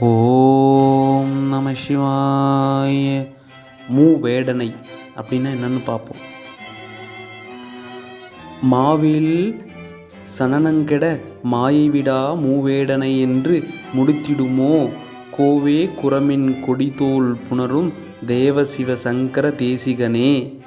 ஓம் நம சிவாய. மூவேடனை அப்படின்னா என்னன்னு பார்ப்போம். மாவில் சனனங்கெட மாயை விடா மூவேடனை என்று முடித்திடுமோ? கோவே குரமின் கொடிதோல் புணரும் தேவசிவ சங்கர தேசிகனே.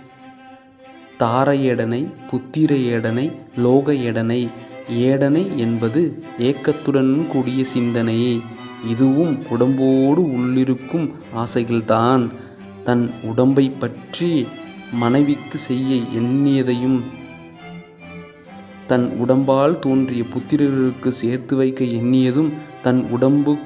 தாரையடனை புத்திர ஏடனை லோக ஏடனை ஏடனை என்பது ஏக்கத்துடன் கூடிய சிந்தனையே. இதுவும் உடம்போடு உள்ளிருக்கும் ஆசைகள்தான். தன் உடம்பை பற்றி மனைவிக்கு செய்ய எண்ணியதையும் தன் உடம்பால் தோன்றிய புத்திரர்களுக்கு சேர்த்து வைக்க எண்ணியதும் தன் உடம்பு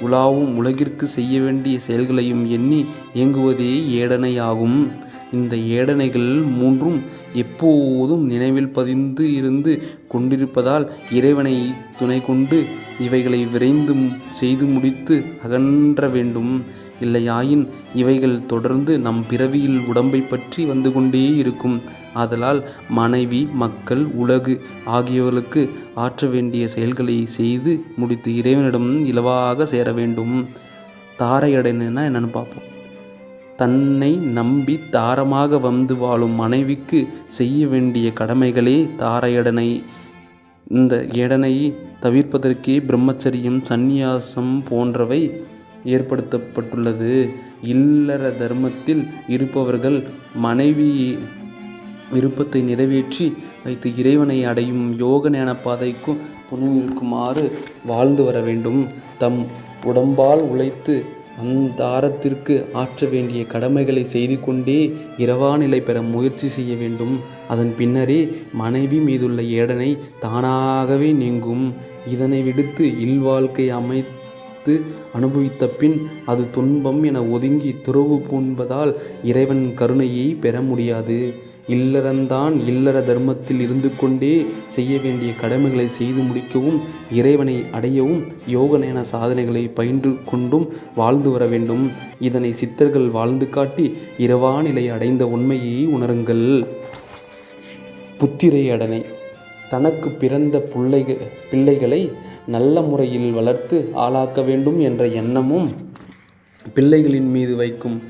உலாவும் உலகிற்கு செய்ய வேண்டிய செயல்களையும் எண்ணி இயங்குவதே ஏடனையாகும். இந்த ஏடனைகள் மூன்றும் எப்போதும் நினைவில் பதிந்து இருந்து கொண்டிருப்பதால் இறைவனை துணை கொண்டு இவைகளை விரைந்து செய்து முடித்து அகன்ற வேண்டும். இல்லையாயின் இவைகள் தொடர்ந்து நம் பிறவியில் உடம்பை பற்றி வந்து கொண்டே இருக்கும். ஆதலால் மனைவி மக்கள் உலகு ஆகியோர்களுக்கு ஆற்ற வேண்டிய செயல்களை செய்து முடித்து இறைவனிடம் இலவாக சேர வேண்டும். தாரையடனா என்னன்னு பார்ப்போம். தன்னை நம்பி தாரமாக வந்து வாழும் மனைவிக்கு செய்ய வேண்டிய கடமைகளே தாரையடனை. இந்த எடனை தவிர்ப்பதற்கே பிரம்மச்சரியம் சந்நியாசம் போன்றவை ஏற்படுத்தப்பட்டுள்ளது. இல்லற தர்மத்தில் இருப்பவர்கள் மனைவி விருப்பத்தை நிறைவேற்றி வைத்து இறைவனை அடையும் யோக ஞான பாதைக்கும் துணை நிற்குமாறு வாழ்ந்து வர வேண்டும். தம் உடம்பால் உழைத்து அந்தாரத்திற்கு ஆற்ற வேண்டிய கடமைகளை செய்து கொண்டே இரவா நிலை பெற முயற்சி செய்ய வேண்டும். அதன் பின்னரே மனைவி மீதுள்ள ஏடனை தானாகவே நீங்கும். இதனை விடுத்து இல்வாழ்க்கை அமைத்து அனுபவித்த பின் அது துன்பம் என ஒதுங்கி துறவு பூண்பதால் இறைவன் கருணையை பெற முடியாது. இல்லறந்தான் இல்லற தர்மத்தில் இருந்து கொண்டே செய்ய வேண்டிய கடமைகளை செய்து முடிக்கவும் இறைவனை அடையவும் யோகநயன சாதனைகளை பயின்று கொண்டும் வாழ்ந்து வர வேண்டும். இதனை சித்தர்கள் வாழ்ந்து காட்டி இரவா நிலை அடைந்த உண்மையை உணருங்கள். புத்திரை அடனை. தனக்கு பிறந்த பிள்ளைகள் பிள்ளைகளை நல்ல முறையில் வளர்த்து ஆளாக்க வேண்டும் என்ற எண்ணமும் பிள்ளைகளின் மீது வைக்கும்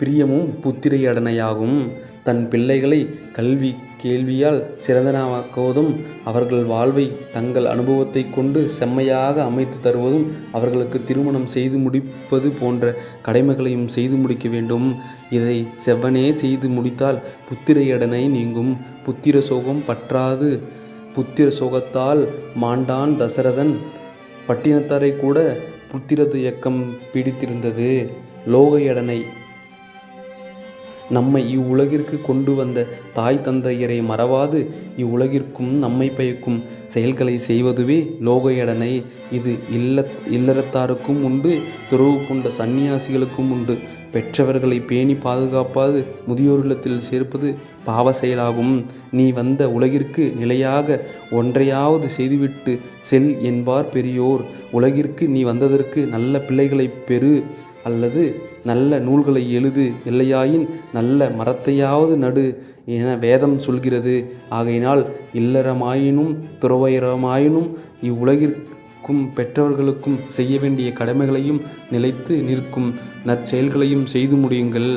பிரியமும் புத்திரை அடனையாகும். தன் பிள்ளைகளை கல்வி கேள்வியால் சிறந்தனவாக்குவதும் அவர்கள் வாழ்வை தங்கள் அனுபவத்தை கொண்டு செம்மையாக அமைத்து தருவதும் அவர்களுக்கு திருமணம் செய்து முடிப்பது போன்ற கடமைகளையும் செய்து முடிக்க வேண்டும். இதை செவ்வனே செய்து முடித்தால் புத்திரையடனை நீங்கும். புத்திர சோகம் பற்றாது. புத்திர சோகத்தால் மாண்டான் தசரதன். பட்டினத்தாரை கூட புத்திரது இயக்கம் பிடித்திருந்தது. லோக எடனை நம்மை இவ்வுலகிற்கு கொண்டு வந்த தாய் தந்தையரை மறவாது. இவ்வுலகிற்கும் நம்மை பயக்கும் செயல்களை செய்வதுவே லோக எடனை. இது இல்ல இல்லறத்தாருக்கும் உண்டு துறவு கொண்ட சந்நியாசிகளுக்கும் உண்டு. பெற்றவர்களை பேணி பாதுகாப்பாது முதியோரிடத்தில் சேர்ப்பது பாவ செயலாகும். நீ வந்த உலகிற்கு நிலையாக ஒன்றையாவது செய்துவிட்டு செல் என்பார் பெரியோர். உலகிற்கு நீ வந்ததற்கு நல்ல பிள்ளைகளை பெறு. அல்லது நல்ல நூல்களை எழுது இல்லையாயின் நல்ல மரத்தையாவது நடு என வேதம் சொல்கிறது. ஆகையினால் இல்லறமாயினும் துறவயரமாயினும் இவ்வுலகிற்கும் பெற்றவர்களுக்கும் செய்ய வேண்டிய கடமைகளையும் நிலைத்து நிற்கும். நற்செயல்களையும் செய்து முடியுங்கள்.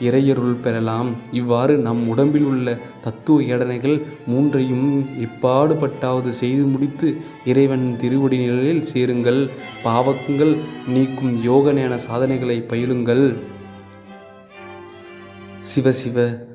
இறையருள் பெறலாம். இவ்வாறு நம் உடம்பில் உள்ள தத்துவ ஏடனைகள் மூன்றையும் எப்பாடுபட்டாவது செய்து முடித்து இறைவன் திருவடி நிழலில் சேருங்கள். பாவங்கள் நீக்கும் யோக ஞான சாதனைகளை பயிலுங்கள். சிவ சிவ.